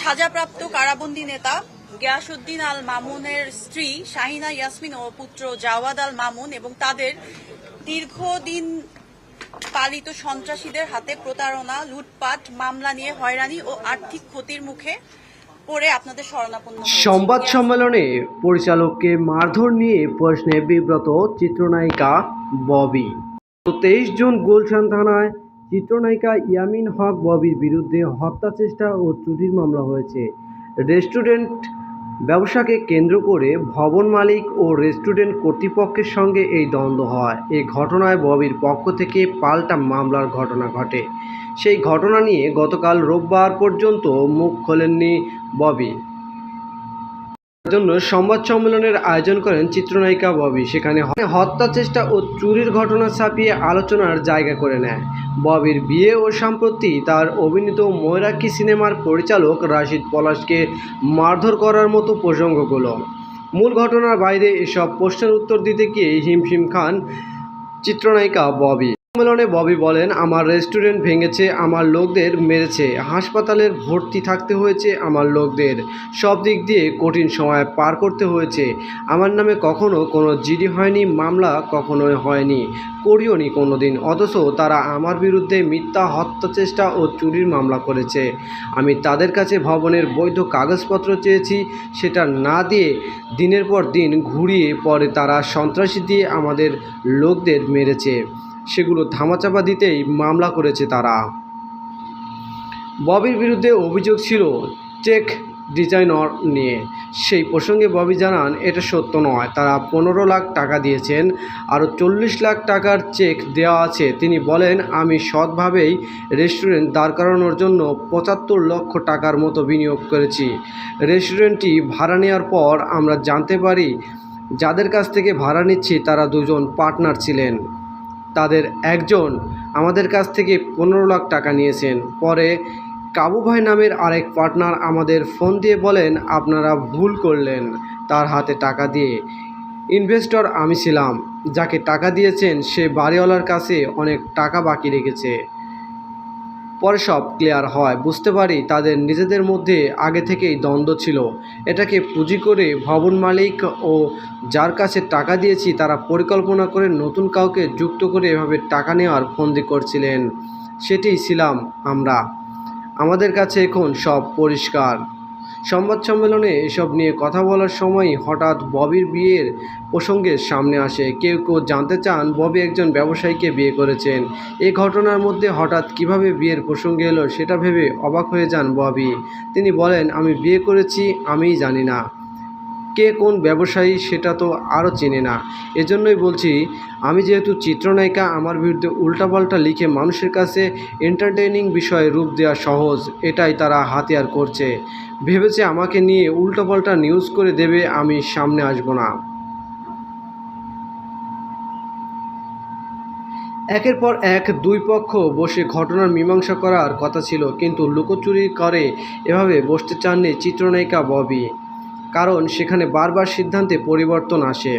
সাজাপ্রাপ্ত কারাবন্দী নেতা গিয়াসুদ্দিন আল মামুনের স্ত্রী শাহিনা ইয়াসমিন ও পুত্র জাওয়াদ আল মামুন এবং তাদের দীর্ঘদিন পালিত সন্ত্রাসীদের হাতে প্রতারণা, লুটপাট, মামলা নিয়ে হয়রানি ও আর্থিক ক্ষতির মুখে আপনাদের সংবাদ সম্মেলনে পরিচালককে মারধর নিয়ে প্রশ্নে বিব্রত চিত্রনায়িকা ববি। তেইশ জুন গুলশান থানায় চিত্রনায়িকা ইয়ামিন হক ববির বিরুদ্ধে হত্যা চেষ্টা ও চুরির মামলা হয়েছে। রেস্টুরেন্ট ব্যবসাকে কেন্দ্র করে ভবন মালিক ও রেস্টুরেন্ট কর্তৃপক্ষের সঙ্গে এই দ্বন্দ্ব হয়। এই ঘটনায় ববির পক্ষ থেকে পাল্টা মামলার ঘটনা ঘটে। সেই ঘটনা নিয়ে গতকাল রোববার পর্যন্ত মুখ খোলেননি ববি। জন্য সংবাদ সম্মেলনের আয়োজন করেন চিত্রনায়িকা ববি। সেখানে হত্যা চেষ্টা ও চুরির ঘটনা ছাপিয়ে আলোচনার জায়গা করে নেয়। ববির বিয়ে ও সম্প্রতি তার অভিনীত ময়রাকি সিনেমার পরিচালক রাশিদ পলাশকে মারধর করার মতো প্রসঙ্গগুলো মূল ঘটনার বাইরে এসব প্রশ্নের উত্তর দিতে গিয়ে হিমশিম খান চিত্রনায়িকা ববি। সম্মেলনে ববি বলেন, আমার রেস্টুরেন্ট ভেঙেছে, আমার লোকদের মেরেছে। হাসপাতালের ভর্তি থাকতে হয়েছে আমার লোকদের। সব দিক দিয়ে কঠিন সময় পার করতে হয়েছে। আমার নামে কখনো কোনো জিডি হয়নি, মামলা কখনোই হয়নি। করিওনি কোনো দিন অথচ তারা আমার বিরুদ্ধে মিথ্যা হত্যা চেষ্টা ও চুরির মামলা করেছে। আমি তাদের কাছে ভবনের বৈধ কাগজপত্র চেয়েছি, সেটা না দিয়ে দিনের পর দিন ঘুরিয়ে পরে তারা সন্ত্রাসী দিয়ে আমাদের লোকদের মেরেছে। সেগুলো ধামাচাপা দিতেই মামলা করেছে তারা। ববির বিরুদ্ধে অভিযোগ ছিল চেক ডিজাইনার নিয়ে। সেই প্রসঙ্গে ববি জানান, এটা সত্য নয়। তারা পনেরো লাখ টাকা দিয়েছেন, আরও চল্লিশ লাখ টাকার চেক দেওয়া আছে। তিনি বলেন, আমি সৎভাবেই রেস্টুরেন্ট দাঁড় করানোর জন্য পঁচাত্তর লক্ষ টাকার মতো বিনিয়োগ করেছি। রেস্টুরেন্টটি ভাড়া নেওয়ার পর আমরা জানতে পারি, যাদের কাছ থেকে ভাড়া নিচ্ছি তারা দুজন পার্টনার ছিলেন তাদের একজন আমাদের কাছ থেকে পনেরো লাখ টাকা নিয়েছেন। পরে কাবু ভাই নামের আরেক পার্টনার আমাদের ফোন দিয়ে বলেন, আপনারা ভুল করলেন তার হাতে টাকা দিয়ে। ইনভেস্টর আমি ছিলাম, যাকে টাকা দিয়েছেন সে বাড়িওয়ালার কাছে অনেক টাকা বাকি রেখেছে। পরে সব ক্লিয়ার হয়। বুঝতে পারি তাদের নিজেদের মধ্যে আগে থেকেই দ্বন্দ্ব ছিল। এটাকে পুঁজি করে ভবন মালিক ও যার কাছে টাকা দিয়েছি তারা পরিকল্পনা করে নতুন কাউকে যুক্ত করে এভাবে টাকা নেওয়ার ফন্দি করছিলেন। সেটি ছিলাম আমরা। আমাদের কাছে এখন সব পরিষ্কার। সংবাদ সম্মেলনে এসব নিয়ে কথা বলার সময় হঠাৎ ববির বিয়ের প্রসঙ্গে সামনে আসে। কেউ কেউ জানতে চান ববি একজন ব্যবসায়ীকে বিয়ে করেছেন। এ ঘটনার মধ্যে হঠাৎ কীভাবে বিয়ের প্রসঙ্গে এলো সেটা ভেবে অবাক হয়ে যান ববি। তিনি বলেন, আমি বিয়ে করেছি, আমিই জানি না। কে কোন ব্যবসায়ী সেটা তো আরও চেনে না। এজন্যই বলছি, আমি যেহেতু চিত্রনায়িকা, আমার বিরুদ্ধে উল্টাপাল্টা লিখে মানুষের কাছে এন্টারটেইনিং বিষয়ে রূপ দেওয়া সহজ, এটাই তারা হাতিয়ার করছে। ভেবেছে আমাকে নিয়ে উল্টোপাল্টা নিউজ করে দেবে, আমি সামনে আসব না। একের পর এক দুই পক্ষ বসে ঘটনার মীমাংসা করার কথা ছিল, কিন্তু লুকোচুরি করে এভাবে বসতে চাননি চিত্রনায়িকা ববি। কারণ সেখানে বারবার সিদ্ধান্তে পরিবর্তন আসে।